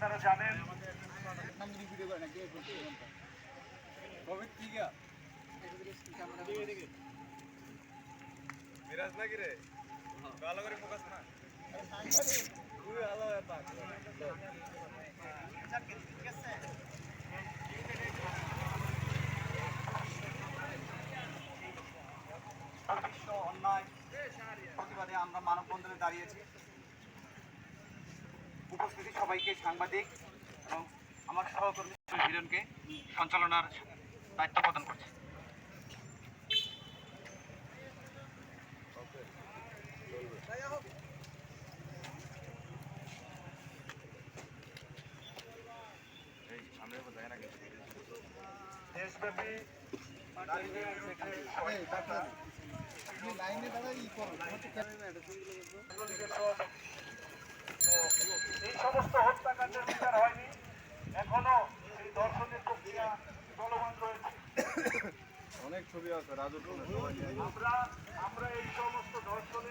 আপনারা জানেন। মিরাজ নাকি রে? ভালো করে ফোকাস না খুবই ভালো ব্যাপার। বিশ্ব অন্যায় প্রতিবাদে আমরা মানববন্ধনে দাঁড়িয়েছি। উপস্থিতি সবাইকে সাংবাদিক এবং আমার সহকর্মী হিরণকে সঞ্চালনার দায়িত্ব প্রদান করছি। দেশব্যাপী তো এই সমস্ত হত্যাকাণ্ডের বিচার হয়নি এখনও এই দর্শনের প্রক্রিয়া চলমান রয়েছে অনেক ছবি আছে রাজু আমরা আমরা এই সমস্ত অধিকৃত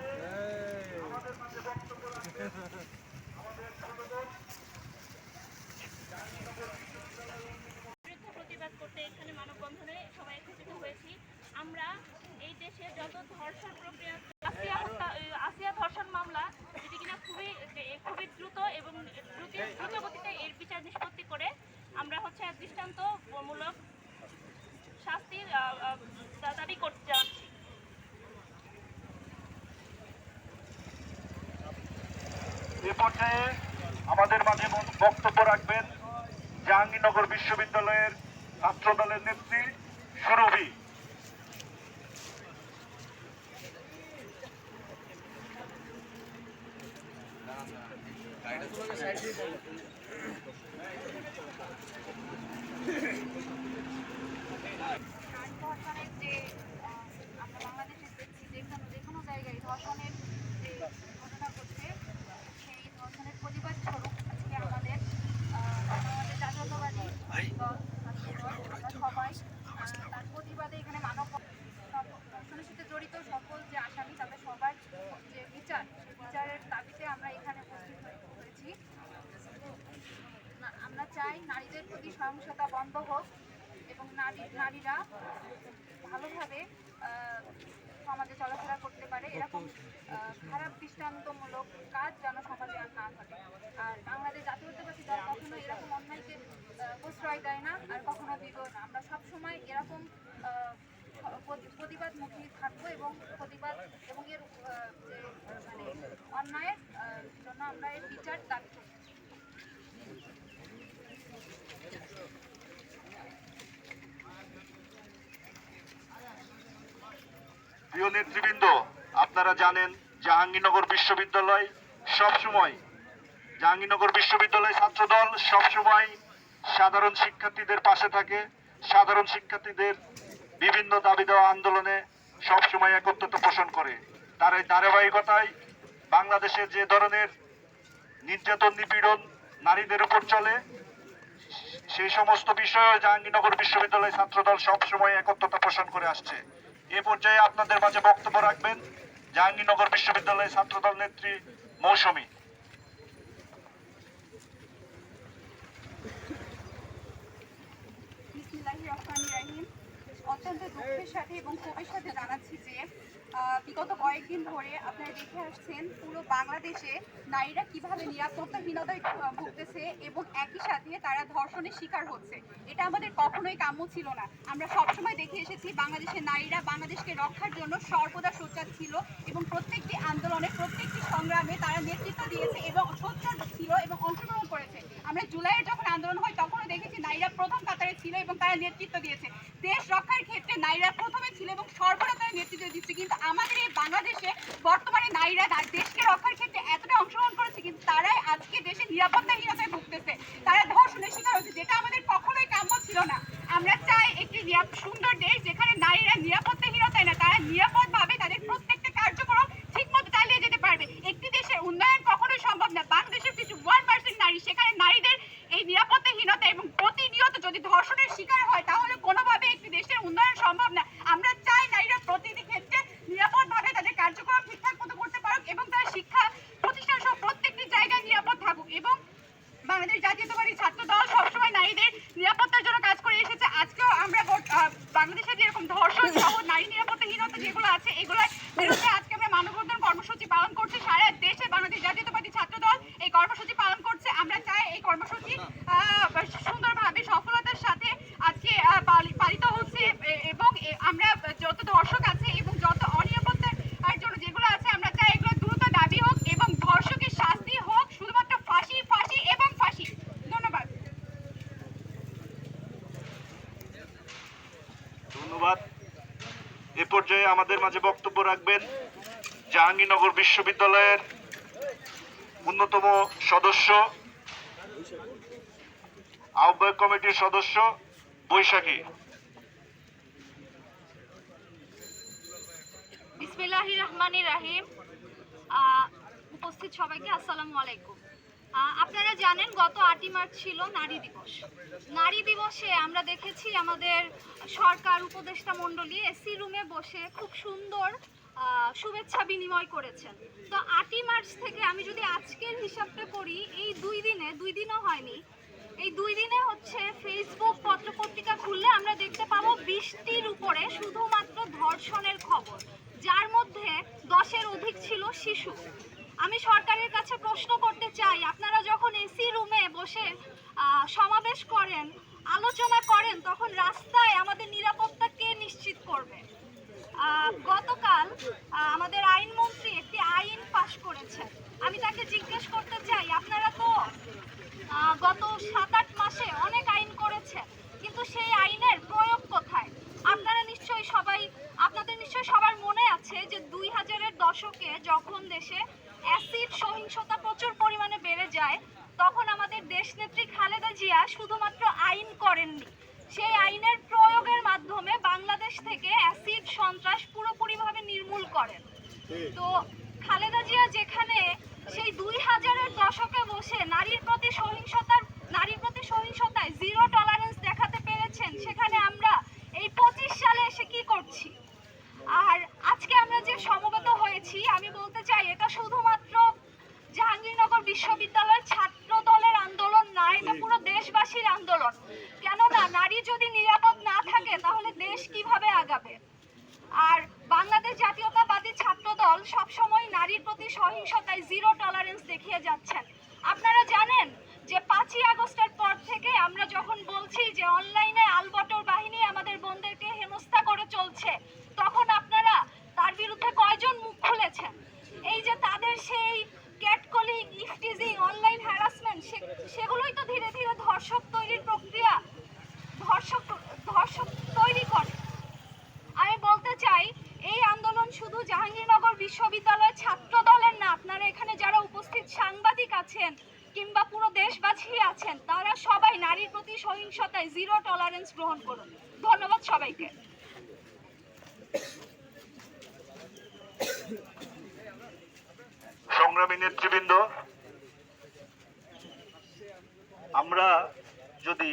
আমাদের মাঝে বক্তব্য রাখবেন আমাদের ছোটদের বিরুদ্ধে প্রতিবাদ করতে এখানে মানববন্ধনে সবাই একত্রিত হয়েছি আমরা এই দেশে যত ধর্ষণ প্রক্রিয়া আসিয়া হত্যা এই আসিয়া ধর্ষণ মামলা যেটি কিনা খুবই যে খুবই দ্রুত এবং দ্রুত দ্রুত গতিতে এর বিচার নিষ্পত্তি করে আমরা হচ্ছে এক দৃষ্টান্তমূলক শাস্তির আহ, আহ, দা- দাবি করতে যাচ্ছি এ পর্যায়ে আমাদের মাঝে বক্তব্য রাখবেন। জাহাঙ্গীরনগর বিশ্ববিদ্যালয়ের ছাত্র দলের নেত্রী সুরভি। নারী ধর্ষণের যে আহ, আমরা বাংলাদেশে দেখছি যে কোনো যে কোনো জায়গায় ধর্ষণের যে ঘটনা ঘটছে সেই ধর্ষণের প্রতিবাদ স্বরূপ আজকে আমাদের আহ, আমাদের জাতীয়তাবাদী দল ছাত্র দল, আমরা সবাই আহ, তার প্রতিবাদে এখানে মানব সব ধর্ষণের সাথে জড়িত সকল যে আসামি তাদের সবার যে বিচার সেই বিচারের দাবিতে আমরা এখানে উপস্থিত হয়ে- হয়েছি না- আমরা চাই নারীদের প্রতি সহিংসতা বন্ধ হোক এবং নারী নারীরা ভালোভাবে সমাজে চলাফেরা করতে পারে, এরকম খারাপ দৃষ্টান্তমূলক কাজ যেন সমাজে আর না ঘটে। আর বাংলাদেশ জাতীয়তাবাদী দল কখনো এরকম অন্যায়কে প্রশ্রয় দেয় না আর কখনো দিবেও না। আমরা সবসময় এরকম প্রতিবাদমুখী থাকব এবং প্রতিবাদ এবং এর যে মানে অন্যায়ের জন্য আমরা এর বিচার দাবি করি। প্রিয় নেতৃবৃন্দ, আপনারা জানেন জাহাঙ্গীরনগর বিশ্ববিদ্যালয় সবসময় জাহাঙ্গীরনগর বিশ্ববিদ্যালয় ছাত্রদল সবসময় সাধারণ শিক্ষার্থীদের পাশে থাকে। সাধারণ শিক্ষার্থীদের বিভিন্ন দাবি দেওয়া আন্দোলনে সবসময় একত্রতা পোষণ করে। তার এই ধারাবাহিকতায় বাংলাদেশে যে ধরনের নির্যাতন, নিপীড়ন নারীদের উপর চলে সেই সমস্ত বিষয়ে জাহাঙ্গীরনগর বিশ্ববিদ্যালয় ছাত্রদল সবসময় একত্রতা পোষণ করে আসছে। এ পর্যায়ে আপনাদের মাঝে বক্তব্য রাখবেন। জাহাঙ্গীরনগর বিশ্ববিদ্যালয়ের ছাত্রদল নেত্রী মৌসুমী বিসমিল্লাহির রহমানির রহিম অত্যন্ত দুঃখের সাথে এবং ক্ষোভের সাথে জানাচ্ছি যে বিগত কয়েকদিন ধরে আপনারা দেখে আসছেন পুরো বাংলাদেশে নারীরা কীভাবে নিরাপত্তাহীনতায় ভুগতেছে এবং একই সাথে তারা ধর্ষণের শিকার হচ্ছে। এটা আমাদের কখনোই কাম্য ছিল না। আমরা সবসময় দেখে এসেছি বাংলাদেশের নারীরা বাংলাদেশকে রক্ষার জন্য সর্বদা সোচ্চার ছিল এবং প্রত্যেকটি আন্দোলনে, প্রত্যেকটি সংগ্রামে তারা নেতৃত্ব দিয়েছে এবং সোচ্চার ছিল এবং অংশগ্রহণ করেছে। আমরা জুলাইয়ের যখন আন্দোলন হয়, তখনও দেখেছি নারীরা প্রথম ছিল এবং তারা নেতৃত্ব দিয়েছে। দেশ রক্ষার ক্ষেত্রে নারীরা প্রথমে ছিল এবং সর্বদা তারা নেতৃত্ব দিচ্ছে। কিন্তু আমাদের এই বাংলাদেশে বর্তমানে নারীরা দেশকে রক্ষার ক্ষেত্রে এতটা অংশগ্রহণ করেছে কিন্তু তারাই আজকে দেশে নিরাপত্তাহীনতায় ভুগতেছে। তারা ধর্ষণের শিকার হচ্ছে যেটা আমাদের কখনোই কাম্য ছিল না। আমরা চাই একটি সুন্দর দেশ যেখানে নারীরা নিরাপত্তাহীনতায় না, তারা নিরাপদভাবে তাদের প্রত্যেকটা কার্যক্রম ঠিকমতো চালিয়ে যেতে পারবে একটি দেশের উন্নয়ন কখনোই সম্ভব না বাংলাদেশের কিছু ওয়ান পার্সেন্ট নারী সেখানে নারীদের এই নিরাপত্তাহীনতা এবং প্রতিনিয়ত যদি ধর্ষণের শিকার হয় তাহলে কোনোভাবে একটি দেশের উন্নয়ন সম্ভব না আমরা চাই নারীরা প্রতিটি ক্ষেত্রে নিরাপদ আছে এগুলোর বিরুদ্ধে আজকে আমরা মানববন্ধন কর্মসূচি পালন করছি সারা দেশে বাংলাদেশ জাতীয়তাবাদী ছাত্র দল এই কর্মসূচি পালন করছে আমরা চাই এই কর্মসূচি আহ, সুন্দরভাবে সফলতার সাথে আজকে আহ, পালি- পালিত হচ্ছে এ- এবং এ- আমরা যত দর্শক আছে এবং যত অনিরাপত্তার আর জন্য যেগুলো আছে আমরা চাই এগুলো দ্রুত দাবি হোক এবং ধর্ষকের শাস্তি হোক শুধুমাত্র ফাঁসি ফাঁসি এবং ফাঁসি ধন্যবাদ ধন্যবাদ এ পর্যায়ে আমাদের মাঝে বক্তব্য রাখবেন জাহাঙ্গীরনগর বিশ্ববিদ্যালয়ের অন্যতম সদস্য, আহ্বায়ক কমিটির সদস্য বৈশাখী। বিসমিল্লাহির রহমানির রাহিম। উপস্থিত সবাইকে আসসালামু আলাইকুম। আপনারা জানেন গত আটই মার্চ ছিল নারী দিবস। নারী দিবসে আমরা দেখেছি আমাদের সরকার, উপদেষ্টা মণ্ডলী এসি রুমে বসে খুব সুন্দর শুভেচ্ছা বিনিময় করেছেন। তো আটই মার্চ থেকে আমি যদি আজকের হিসাবটা করি, এই দুই দিনে, দুই দিনও হয়নি, এই দুই দিনে হচ্ছে ফেসবুক পত্রপত্রিকা খুললে আমরা দেখতে পাবো বৃষ্টির উপরে শুধুমাত্র ধর্ষণের খবর, যার মধ্যে দশের অধিক ছিল শিশু। আমি সরকারের কাছে প্রশ্ন করতে চাই, আপনারা যখন এসি রুমে বসে সমাবেশ করেন, আলোচনা করেন, তখন রাস্তায় আমাদের নিরাপত্তা কে নিশ্চিত করবে? গতকাল আমাদের আইনমন্ত্রী একটি আইন পাশ করেছে আমি তাকে জিজ্ঞেস করতে চাই, আপনারা তো গত সাত আট মাসে অনেক আইন করেছেন, কিন্তু সেই আইনের প্রয়োগ কোথায়? আপনারা নিশ্চয়ই সবাই, আপনাদের নিশ্চয়ই সবার মনে আছে যে দুই হাজারের দশকে যখন দেশে অ্যাসিড সহিংসতা প্রচুর পরিমাণে বেড়ে যায় তখন আমাদের দেশনেত্রী খালেদা জিয়া শুধুমাত্র আইন করেননি। সেই আইনের প্রয়োগের মাধ্যমে বাংলাদেশ থেকে অ্যাসিড সন্ত্রাস পুরোপুরিভাবে নির্মূল করেন। তো খালেদা জিয়া যেখানে সেই দুই হাজারের দশকে বসে নারীর প্রতি সহিংসতার নারীর প্রতি সহিংসতায় জিরো টলারেন্স দেখাতে পেরেছেন সেখানে আমরা এই পঁচিশ সালে এসে কি করছি? আর আজকে আমরা যে সমবেত হয়েছি আমি বলতে চাই এটা শুধুমাত্র জাহাঙ্গীরনগর বিশ্ববিদ্যালয়ের ছাত্র দলের আন্দোলন না, এটা পুরো দেশবাসীর আন্দোলন। কেননা, নারী যদি নিরাপদ না থাকে, তাহলে দেশ কীভাবে আগাবে? আর বাংলাদেশ জাতীয়তাবাদী ছাত্র দল সবসময় নারীর প্রতি সহিংসতায় জিরো টলারেন্স দেখিয়ে যাচ্ছেন। আপনারা জানেন যে পাঁচই আগস্টের পর থেকে আমরা যখন বলছি যে অনলাইনে আলবটর বাহিনী আমাদের বোনদেরকে হেনস্থা করে চলছে তখন আপনারা তার বিরুদ্ধে কয়জন মুখ খুলেছেন এই যে তাদের সেই ক্যাটকলিং ইফটিজিং অনলাইন হ্যারাসমেন্ট সেগুলোই তো ধীরে ধীরে ধর্ষক তৈরির প্রক্রিয়া ধর্ষক ধর্ষক তৈরি করে আমি বলতে চাই এই আন্দোলন শুধু জাহাঙ্গীরনগর বিশ্ববিদ্যালয়ের ছাত্র দলের না আপনারা এখানে যারা উপস্থিত সাংবাদিক আছেন কিংবা পুরো দেশবাসী আছেন তারা সবাই নারীর প্রতি সহিংসতায় জিরো টলারেন্স গ্রহণ করুন। ধন্যবাদ সবাইকে। সংগ্রামী নেতৃবৃন্দ, আমরা যদি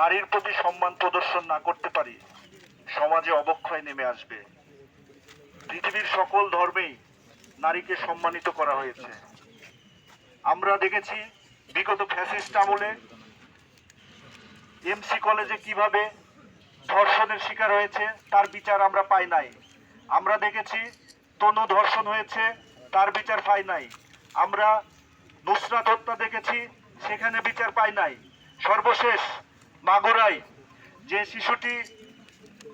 নারীর প্রতি সম্মান প্রদর্শন না করতে পারি, সমাজে অবক্ষয় নেমে আসবে। পৃথিবীর সকল ধর্মেই নারীকে সম্মানিত করা হয়েছে। আমরা দেখেছি বিগত ফ্যাসিস্ট আমলে এমসি কলেজে কীভাবে ধর্ষণের শিকার হয়েছে, তার বিচার আমরা পাই নাই। আমরা দেখেছি তনু ধর্ষণ হয়েছে, তার বিচার পাই নাই। আমরা নুসরাত হত্যা দেখেছি, সেখানে বিচার পাই নাই। সর্বশেষ মাগুরায় যে শিশুটি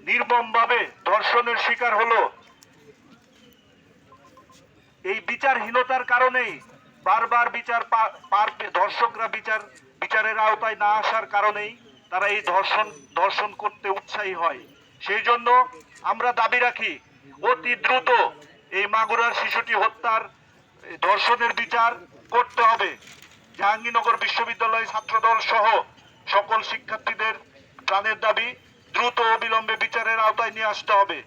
নির্মমভাবে ধর্ষণের শিকার হলো, এই বিচারহীনতার কারণেই বারবার বিচার পার ধর্ষকরা বিচার বিচারের আওতায় না আসার কারণেই তারা এই ধর্ষণ ধর্ষণ করতে উৎসাহী হয়। সেই জন্য আমরা দাবি রাখি, অতি দ্রুত এই মাগুরার শিশুটি হত্যার ধর্ষণের বিচার করতে হবে। জাহাঙ্গীরনগর বিশ্ববিদ্যালয় ছাত্রদল সহ সকল শিক্ষার্থীদের প্রাণের দাবি, দ্রুত অবিলম্বে বিচারের আওতায় নিয়ে আসতে হবে।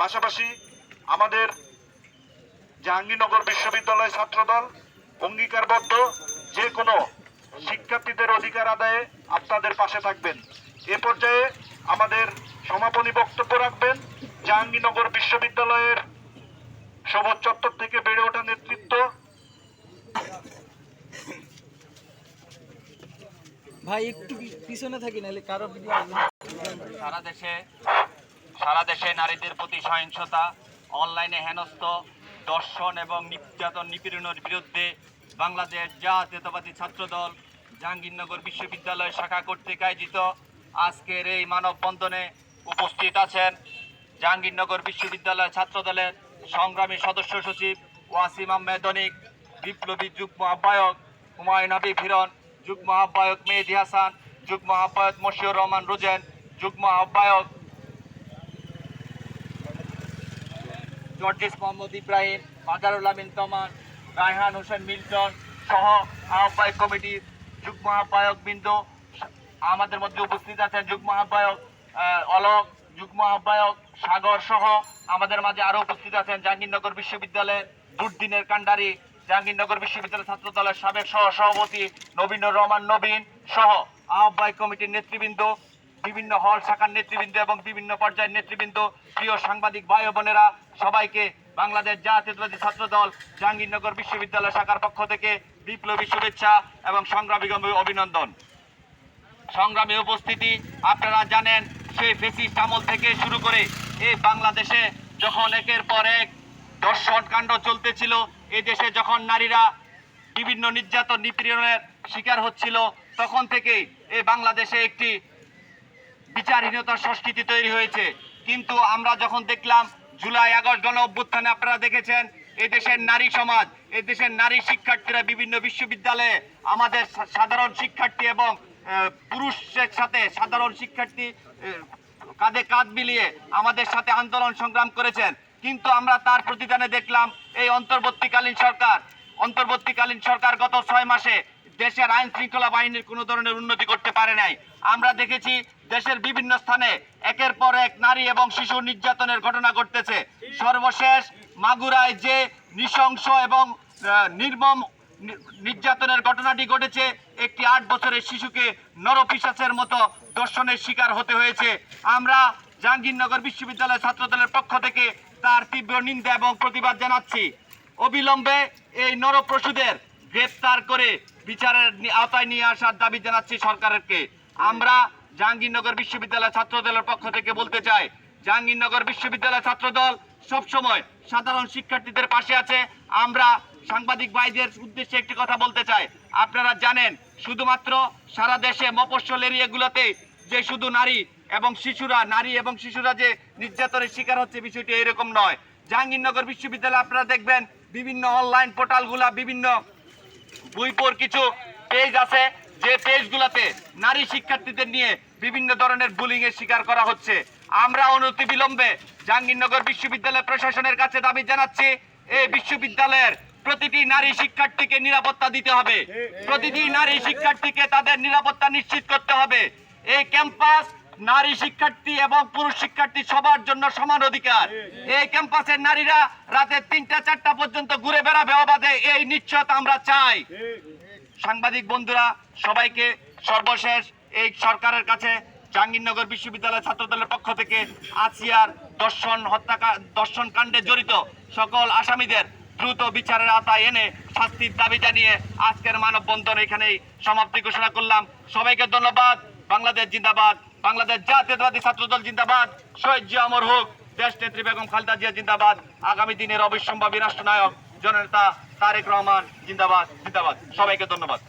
পাশাপাশি আমাদের জাহাঙ্গীরনগর বিশ্ববিদ্যালয় ছাত্রদল অঙ্গীকারবদ্ধ, যে কোনো শিক্ষার্থীদের অধিকার আদায়ে আপনাদের পাশে থাকবেন। এ পর্যায়ে আমাদের সমাপনী বক্তব্য রাখবেন। জাহাঙ্গীরনগর বিশ্ববিদ্যালয়ের সবুজ চত্বর থেকে বেড়ে ওঠা নেতৃত্ব। ভাই একটু পিছনে থাকি নাহলে কারও সারা দেশে সারা দেশে নারীদের প্রতি সহিংসতা অনলাইনে হেনস্থ দর্শন এবং নির্যাতন নিপীড়নের বিরুদ্ধে বাংলাদেশ জাতীয়তাবাদী ছাত্রদল জাহাঙ্গীরনগর বিশ্ববিদ্যালয় শাখা কর্তৃক আয়োজিত আজকের এই মানববন্ধনে উপস্থিত আছেন জাহাঙ্গীরনগর বিশ্ববিদ্যালয় ছাত্রদলের সংগ্রামী সদস্য সচিব ওয়াসিম আহমেদ অনিক, বিপ্লবী যুগ্ম আহ্বায়ক হুমায়ুন হাবিব হিরণ, যুগ্ম আহ্বায়ক মেহেদি হাসান, যুগ্ম আহ্বায়ক মশিউর রহমান রুজেন, যুগ্ম আহ্বায়ক জর্জিস মোহাম্মদ ইব্রাহিম মাজারুল আমিন তমান, রায়হান হোসেন মিল্টন সহ আহ্বায়ক কমিটির যুগ্ম আহ্বায়ক বিন্দু আমাদের মধ্যে উপস্থিত আছেন যুগ্ম আহ্বায়ক আহ, অলোক যুগ্ম আহ্বায়ক সাগর সহ আমাদের মাঝে আরও উপস্থিত আছেন জাহাঙ্গীরনগর বিশ্ববিদ্যালয়ের দুর্দিনের কাণ্ডারি জাহাঙ্গীরনগর বিশ্ববিদ্যালয় ছাত্র দলের সাবেক সহ সভাপতি নবীনুর রহমান নবীন সহ আহ্বায়ক কমিটির নেতৃবৃন্দ বিভিন্ন হল শাখার নেতৃবৃন্দ এবং বিভিন্ন পর্যায়ের নেতৃবৃন্দ প্রিয় সাংবাদিক ভাই বোনেরা সবাইকে বাংলাদেশ জাতীয়তাবাদী ছাত্র দল জাহাঙ্গীরনগর বিশ্ববিদ্যালয় শাখার পক্ষ থেকে বিপ্লবী শুভেচ্ছা এবং সংগ্রামী অভিনন্দন। সংগ্রামী উপস্থিতি আপনারা জানেন, সেই ফেসিস্ট আমল থেকে শুরু করে এই বাংলাদেশে যখন একের পর এক দর্শন কাণ্ড চলতেছিল এই দেশে যখন নারীরা বিভিন্ন নির্যাতন নিপীড়নের শিকার হচ্ছিল, তখন থেকেই এই বাংলাদেশে একটি বিচারহীনতার সংস্কৃতি তৈরি হয়েছে। কিন্তু আমরা যখন দেখলাম, জুলাই আগস্ট গণ অভ্যুত্থানে আপনারা দেখেছেন এই দেশের নারী সমাজ, এই দেশের নারী শিক্ষার্থীরা বিভিন্ন বিশ্ববিদ্যালয়ে আমাদের সাধারণ শিক্ষার্থী এবং পুরুষের সাথে সাধারণ শিক্ষার্থী কাঁধে কাঁধ মিলিয়ে আমাদের সাথে আন্দোলন সংগ্রাম করেছেন। কিন্তু আমরা তার প্রতিদানে দেখলাম এই অন্তর্বর্তীকালীন সরকার অন্তর্বর্তীকালীন সরকার গত ছয় মাসে দেশের আইন শৃঙ্খলা বাহিনীর কোনো ধরনের উন্নতি করতে পারে নাই। আমরা দেখেছি দেশের বিভিন্ন স্থানে একের পর এক নারী এবং শিশু নির্যাতনের ঘটনা ঘটতেছে। সর্বশেষ মাগুরায় যে নৃশংস এবং নির্মম নির্যাতনের ঘটনাটি ঘটেছে, একটি আট বছরের শিশুকে নরপিসাচের মতো দর্শনের শিকার হতে হয়েছে। আমরা জাহাঙ্গীরনগর বিশ্ববিদ্যালয় ছাত্রদলের পক্ষ থেকে তার তীব্র নিন্দা এবং প্রতিবাদ জানাচ্ছি। অবিলম্বে এই নরপশুদের গ্রেপ্তার করে বিচারের আওতায় নিয়ে আসার দাবি জানাচ্ছি সরকারকে। আমরা জাহাঙ্গীরনগর বিশ্ববিদ্যালয় ছাত্রদলের পক্ষ থেকে বলতে চাই, জাহাঙ্গীরনগর বিশ্ববিদ্যালয় ছাত্রদল সবসময় সাধারণ শিক্ষার্থীদের পাশে আছে। আমরা সাংবাদিক ভাইদের উদ্দেশ্যে একটি কথা বলতে চাই। আপনারা জানেন, শুধুমাত্র সারা দেশে মফস্বল এরিয়াগুলোতে যে শুধু নারী এবং শিশুরা, নারী এবং শিশুরা যে নির্যাতনের শিকার হচ্ছে, বিষয়টি এরকম নয়। জাহাঙ্গীরনগর বিশ্ববিদ্যালয়ে আপনারা দেখবেন, বিভিন্ন অনলাইন পোর্টালগুলা, বিভিন্ন বইপোর কিছু পেজ আছে। যে পেজগুলোতে নারী শিক্ষার্থীদের নিয়ে বিভিন্ন ধরনের বুলিং এর শিকার করা হচ্ছে। আমরা অনতি বিলম্বে জাহাঙ্গীরনগর বিশ্ববিদ্যালয় প্রশাসনের কাছে দাবি জানাচ্ছি এই বিশ্ববিদ্যালয়ের প্রতিটি নারী শিক্ষার্থীকে নিরাপত্তা দিতে হবে। প্রতিটি নারী শিক্ষার্থীকে তাদের নিরাপত্তা নিশ্চিত করতে হবে। এই ক্যাম্পাস নারী শিক্ষার্থী এবং পুরুষ শিক্ষার্থী সবার জন্য সমান অধিকার। এই ক্যাম্পাসের নারীরা রাতে তিনটা, চারটা পর্যন্ত ঘুরে বেড়াবে অবাধে, এই নিশ্চয়তা আমরা চাই। সাংবাদিক বন্ধুরা, সবাইকে সর্বশেষ এই সরকারের কাছে জাহাঙ্গীরনগর বিশ্ববিদ্যালয় ছাত্রদলের পক্ষ থেকে আসিয়ার দর্শন হত্যাকাণ্ড দর্শন কাণ্ডে জড়িত সকল আসামিদের দ্রুত বিচারের আওতায় এনে শাস্তির দাবি জানিয়ে আজকের মানববন্ধন এখানেই সমাপ্তি ঘোষণা করলাম। সবাইকে ধন্যবাদ। বাংলাদেশ জিন্দাবাদ। বাংলাদেশ জাতীয়তাবাদী ছাত্রদল জিন্দাবাদ। শহীদ জিয়া অমর হোক। দেশ নেত্রী বেগম খালেদা জিয়া জিন্দাবাদ। আগামী দিনের অবিসম্ভাবী রাষ্ট্রনায়ক জননেতা তারেক রহমান জিন্দাবাদ। জিন্দাবাদ। সবাইকে ধন্যবাদ।